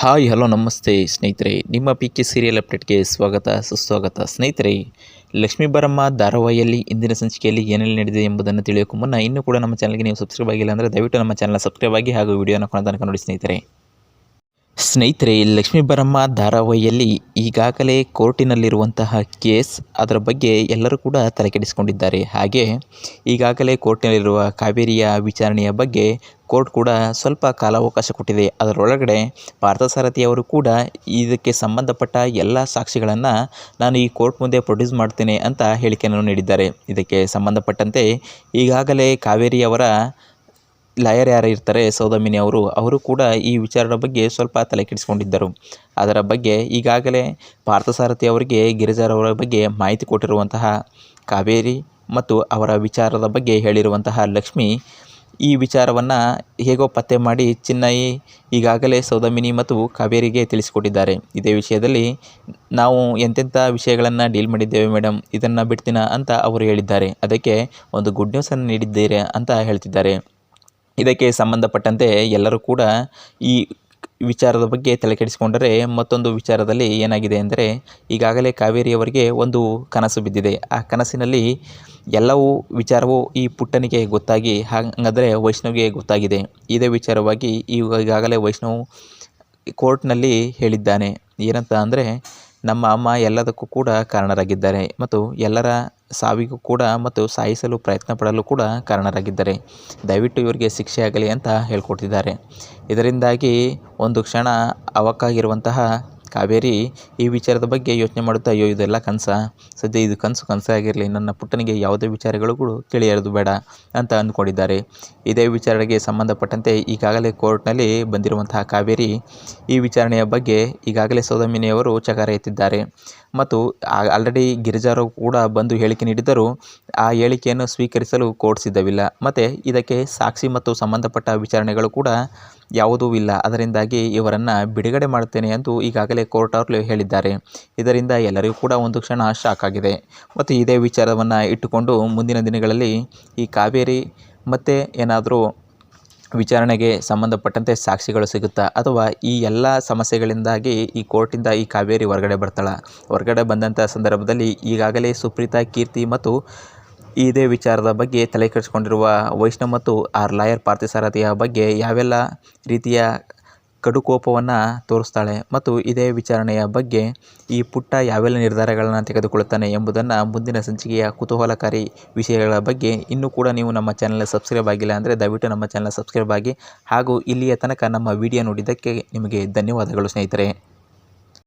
Hi, hello, ನಮಸ್ತೆ ಸ್ನೇಹಿತರೆ. ನಿಮ್ಮ ಪಿ ಕೆ ಸೀರಿಯಲ್ ಅಪ್ಡೇಟ್ಗೆ ಸ್ವಾಗತ, ಸುಸ್ವಾಗತ. ಸ್ನೇಹಿತರೆ, ಲಕ್ಷ್ಮೀ ಬರಮ್ಮ ಧಾರಾವಾಹಿಯಲ್ಲಿ ಇಂದಿನ ಸಂಚಿಕೆಯಲ್ಲಿ ಏನೆಲ್ಲ ನಡೆದಿದೆ ಎಂಬುದನ್ನು ತಿಳಿಯೋಕ್ಕೂ ಮುನ್ನ ಇನ್ನೂ ಕೂಡ ನಮ್ಮ ಚಾನಲ್ಗೆ ನೀವು ಸಬ್ಸ್ಕ್ರೈಬ್ ಆಗಿಲ್ಲ ಅಂದರೆ ದಯವಿಟ್ಟು ನಮ್ಮ ಚಾನಲ್ ಸಬ್ಸ್ಕ್ರೈಬ್ ಆಗಿ ಹಾಗೂ ವಿಡಿಯೋನ ಕೊನೆ ತನಕ ನೋಡಿ ಸ್ನೇಹಿತರೆ. ಸ್ನೇಹಿತರೆ, ಲಕ್ಷ್ಮೀ ಬರಮ್ಮ ಧಾರಾವಾಹಿಯಲ್ಲಿ ಈಗಾಗಲೇ ಕೋರ್ಟಿನಲ್ಲಿರುವಂತಹ ಕೇಸ್ ಅದರ ಬಗ್ಗೆ ಎಲ್ಲರೂ ಕೂಡ ತಲೆಕೆಡಿಸಿಕೊಂಡಿದ್ದಾರೆ. ಹಾಗೆ ಈಗಾಗಲೇ ಕೋರ್ಟಿನಲ್ಲಿರುವ ಕಾವೇರಿಯ ವಿಚಾರಣೆಯ ಬಗ್ಗೆ ಕೋರ್ಟ್ ಕೂಡ ಸ್ವಲ್ಪ ಕಾಲಾವಕಾಶ ಕೊಟ್ಟಿದೆ. ಅದರೊಳಗಡೆ ಪಾರ್ಥಸಾರಥಿ ಅವರು ಕೂಡ ಇದಕ್ಕೆ ಸಂಬಂಧಪಟ್ಟ ಎಲ್ಲ ಸಾಕ್ಷಿಗಳನ್ನು ನಾನು ಈ ಕೋರ್ಟ್ ಮುಂದೆ ಪ್ರೊಡ್ಯೂಸ್ ಮಾಡ್ತೇನೆ ಅಂತ ಹೇಳಿಕೆಯನ್ನು ನೀಡಿದ್ದಾರೆ. ಇದಕ್ಕೆ ಸಂಬಂಧಪಟ್ಟಂತೆ ಈಗಾಗಲೇ ಕಾವೇರಿಯವರ ಲಾಯರ್ ಯಾರು ಇರ್ತಾರೆ, ಸೌದಾಮಿನಿ ಅವರು ಅವರು ಕೂಡ ಈ ವಿಚಾರದ ಬಗ್ಗೆ ಸ್ವಲ್ಪ ತಲೆ ಕೆಡಿಸ್ಕೊಂಡಿದ್ದರು. ಅದರ ಬಗ್ಗೆ ಈಗಾಗಲೇ ಪಾರ್ಥಸಾರಥಿ ಅವರಿಗೆ ಗಿರಿಜಾರವರ ಬಗ್ಗೆ ಮಾಹಿತಿ ಕೊಟ್ಟಿರುವಂತಹ ಕಾವೇರಿ ಮತ್ತು ಅವರ ವಿಚಾರದ ಬಗ್ಗೆ ಹೇಳಿರುವಂತಹ ಲಕ್ಷ್ಮಿ ಈ ವಿಚಾರವನ್ನು ಹೇಗೋ ಪತ್ತೆ ಮಾಡಿ ಚಿನ್ನಯಿ ಈಗಾಗಲೇ ಸೌದಾಮಿನಿ ಮತ್ತು ಕಾವೇರಿಗೆ ತಿಳಿಸಿಕೊಟ್ಟಿದ್ದಾರೆ. ಇದೇ ವಿಷಯದಲ್ಲಿ ನಾವು ಎಂತೆಂಥ ವಿಷಯಗಳನ್ನು ಡೀಲ್ ಮಾಡಿದ್ದೇವೆ ಮೇಡಮ್ ಇದನ್ನು ಬಿಡ್ತೀನ ಅಂತ ಅವರು ಹೇಳಿದ್ದಾರೆ. ಅದಕ್ಕೆ ಒಂದು ಗುಡ್ ನ್ಯೂಸನ್ನು ನೀಡಿದ್ದೀರಿ ಅಂತ ಹೇಳ್ತಿದ್ದಾರೆ. ಇದಕ್ಕೆ ಸಂಬಂಧಪಟ್ಟಂತೆ ಎಲ್ಲರೂ ಕೂಡ ಈ ವಿಚಾರದ ಬಗ್ಗೆ ತಲೆಕೆಡಿಸಿಕೊಂಡರೆ ಮತ್ತೊಂದು ವಿಚಾರದಲ್ಲಿ ಏನಾಗಿದೆ ಅಂದರೆ ಈಗಾಗಲೇ ಕಾವೇರಿಯವರಿಗೆ ಒಂದು ಕನಸು ಬಿದ್ದಿದೆ. ಆ ಕನಸಿನಲ್ಲಿ ಎಲ್ಲವೂ ವಿಚಾರವು ಈ ಪುಟ್ಟನಿಗೆ ಗೊತ್ತಾಗಿ ಹಾಗಾದರೆ ವೈಷ್ಣವಿಗೆ ಗೊತ್ತಾಗಿದೆ. ಇದೇ ವಿಚಾರವಾಗಿ ಈಗ ಈಗಾಗಲೇ ವೈಷ್ಣವ್ ಕೋರ್ಟ್ನಲ್ಲಿ ಹೇಳಿದ್ದಾನೆ. ಏನಂತ ಅಂದರೆ ನಮ್ಮ ಅಮ್ಮ ಎಲ್ಲದಕ್ಕೂ ಕೂಡ ಕಾರಣರಾಗಿದ್ದಾರೆ ಮತ್ತು ಎಲ್ಲರ ಸಾವಿಗೂ ಕೂಡ ಮತ್ತು ಸಾಯಿಸಲು ಪ್ರಯತ್ನ ಪಡಲು ಕೂಡ ಕಾರಣರಾಗಿದ್ದಾರೆ. ದಯವಿಟ್ಟು ಇವರಿಗೆ ಶಿಕ್ಷೆ ಆಗಲಿ ಅಂತ ಹೇಳ್ಕೊಟ್ಟಿದ್ದಾರೆ. ಇದರಿಂದಾಗಿ ಒಂದು ಕ್ಷಣ ಅವಕ್ಕಾಗಿರುವಂತಹ ಕಾವೇರಿ ಈ ವಿಚಾರದ ಬಗ್ಗೆ ಯೋಚನೆ ಮಾಡುತ್ತಾ ಅಯ್ಯೋ, ಇದೆಲ್ಲ ಕನಸ? ಸದ್ಯ ಇದು ಕನಸು ಕನಸೇ ಆಗಿರಲಿ, ನನ್ನ ಪುಟ್ಟನಿಗೆ ಯಾವುದೇ ವಿಚಾರಗಳು ಕೂಡ ತಿಳಿಯೋದು ಬೇಡ ಅಂತ ಅಂದ್ಕೊಂಡಿದ್ದಾರೆ. ಇದೇ ವಿಚಾರಣೆಗೆ ಸಂಬಂಧಪಟ್ಟಂತೆ ಈಗಾಗಲೇ ಕೋರ್ಟ್ನಲ್ಲಿ ಬಂದಿರುವಂತಹ ಕಾವೇರಿ ಈ ವಿಚಾರಣೆಯ ಬಗ್ಗೆ ಈಗಾಗಲೇ ಸೌದಾಮಿನಿಯವರು ಚಕಾರ ಎತ್ತಿದ್ದಾರೆ. ಮತ್ತು ಆಲ್ರೆಡಿ ಗಿರಿಜಾರು ಕೂಡ ಬಂದು ಹೇಳಿಕೆ ನೀಡಿದ್ದರೂ ಆ ಹೇಳಿಕೆಯನ್ನು ಸ್ವೀಕರಿಸಲು ಕೋರ್ಟ್ ಸಿದ್ಧವಿಲ್ಲ. ಮತ್ತು ಇದಕ್ಕೆ ಸಾಕ್ಷಿ ಮತ್ತು ಸಂಬಂಧಪಟ್ಟ ವಿಚಾರಣೆಗಳು ಕೂಡ ಯಾವುದೂ ಇಲ್ಲ. ಅದರಿಂದಾಗಿ ಇವರನ್ನು ಬಿಡುಗಡೆ ಮಾಡುತ್ತೇನೆ ಎಂದು ಈಗಾಗಲೇ ಕೋರ್ಟ್ ಹೇಳಿದ್ದಾರೆ. ಇದರಿಂದ ಎಲ್ಲರಿಗೂ ಕೂಡ ಒಂದು ಕ್ಷಣ ಶಾಕ್ ಆಗಿದೆ. ಮತ್ತು ಇದೇ ವಿಚಾರವನ್ನು ಇಟ್ಟುಕೊಂಡು ಮುಂದಿನ ದಿನಗಳಲ್ಲಿ ಈ ಕಾವೇರಿ ಮತ್ತು ಏನಾದರೂ ವಿಚಾರಣೆಗೆ ಸಂಬಂಧಪಟ್ಟಂತೆ ಸಾಕ್ಷಿಗಳು ಸಿಗುತ್ತಾ? ಅಥವಾ ಈ ಎಲ್ಲ ಸಮಸ್ಯೆಗಳಿಂದಾಗಿ ಈ ಕೋರ್ಟಿಂದ ಈ ಕಾವೇರಿ ಹೊರಗಡೆ ಬರ್ತಾಳ? ಹೊರಗಡೆ ಬಂದಂಥ ಸಂದರ್ಭದಲ್ಲಿ ಈಗಾಗಲೇ ಸುಪ್ರೀತಾ, ಕೀರ್ತಿ ಮತ್ತು ಇದೇ ವಿಚಾರದ ಬಗ್ಗೆ ತಲೆ ಕೆಡಿಸ್ಕೊಂಡಿರುವ ವೈಷ್ಣವ್ ಮತ್ತು ಆರ್ ಲಾಯರ್ ಪಾರ್ಥಸಾರಥಿಯ ಬಗ್ಗೆ ಯಾವೆಲ್ಲ ರೀತಿಯ ಕಡುಕೋಪವನ್ನು ತೋರಿಸ್ತಾಳೆ ಮತ್ತು ಇದೇ ವಿಚಾರಣೆಯ ಬಗ್ಗೆ ಈ ಪುಟ್ಟ ಯಾವೆಲ್ಲ ನಿರ್ಧಾರಗಳನ್ನು ತೆಗೆದುಕೊಳ್ಳುತ್ತಾನೆ ಎಂಬುದನ್ನು ಮುಂದಿನ ಸಂಚಿಕೆಯ ಕುತೂಹಲಕಾರಿ ವಿಷಯಗಳ ಬಗ್ಗೆ ಇನ್ನೂ ಕೂಡ ನೀವು ನಮ್ಮ ಚಾನಲ್ ಸಬ್ಸ್ಕ್ರೈಬ್ ಆಗಿಲ್ಲ ಅಂದರೆ ದಯವಿಟ್ಟು ನಮ್ಮ ಚಾನಲ್ ಸಬ್ಸ್ಕ್ರೈಬ್ ಆಗಿ ಹಾಗೂ ಇಲ್ಲಿಯ ತನಕ ನಮ್ಮ ವಿಡಿಯೋ ನೋಡಿದ್ದಕ್ಕೆ ನಿಮಗೆ ಧನ್ಯವಾದಗಳು ಸ್ನೇಹಿತರೆ.